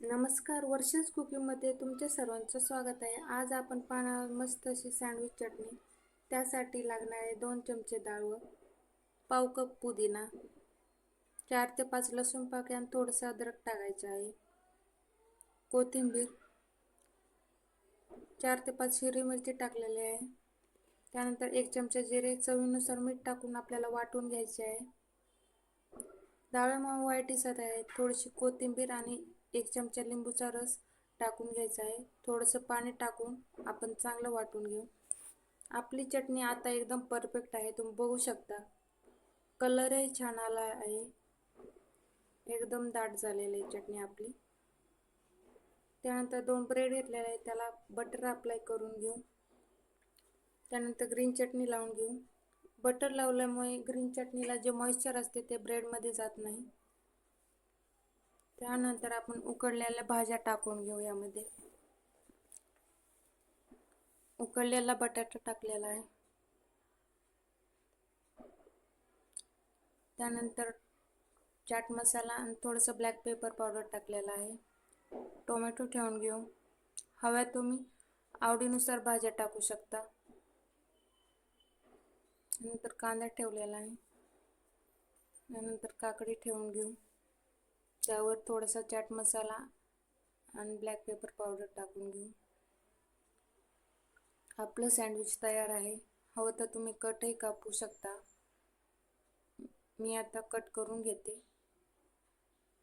नमस्कार वर्षाच कुकिंगमध्ये तुमच्या सर्वांचं स्वागत आहे. आज आपण पाहणार मस्त अशी सँडविच चटणी. त्यासाठी लागणारे दोन चमचे डाळ पाव कप पुदिना. चार ते पाच लसूण पाकळ्या आणि थोडंसं अद्रक टाकायचं आहे. कोथिंबीर. चार ते पाच हिरवी मिरची टाकलेली आहे. त्यानंतर एक चमचा जिरे. चवीनुसार मीठ टाकून आपल्याला वाटून घ्यायचे आहे. डाळ्यामुळे वाईट दिसत आहे. थोडीशी कोथिंबीर आणि एक चमचा लिंबूचा रस टाकून घ्यायचा आहे. थोडंसं पाणी टाकून आपण चांगलं वाटून घेऊ. आपली चटणी आता एकदम परफेक्ट आहे. तुम्ही बघू शकता. कलरही छान आला आहे. एकदम दाट झालेली आहे चटणी आपली. त्यानंतर दोन ब्रेड घेतलेले आहे त्याला बटर अप्लाय करून घेऊ. त्यानंतर ग्रीन चटणी लावून घेऊ. बटर लावल्यामुळे ग्रीन चटणीला जे मॉइश्चर असते ते ब्रेडमध्ये जात नाही. त्यानंतर आपण उकडलेल्या भाज्या टाकून घेऊ यामध्ये. उकडलेला बटाटा टाकलेला आहे. त्यानंतर चाट मसाला आणि थोडंसं ब्लॅक पेपर पावडर टाकलेला आहे. टोमॅटो ठेवून घेऊ. हव्या तुम्ही आवडीनुसार भाज्या टाकू शकता. नंतर कांदा ठेवलेला आहे. त्यानंतर काकडी ठेवून घेऊ. त्यावर थोडासा चाट मसाला आणि ब्लॅक पेपर पावडर टाकून घेऊ. आपलं सँडविच तयार आहे. हवं तर तुम्ही कटही कापू शकता. मी आता कट करून घेते.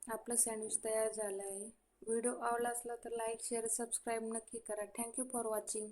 आपलं सँडविच तयार झालं आहे. व्हिडिओ आवडला असला तर लाईक शेअर सबस्क्राईब नक्की करा. Thank you for watching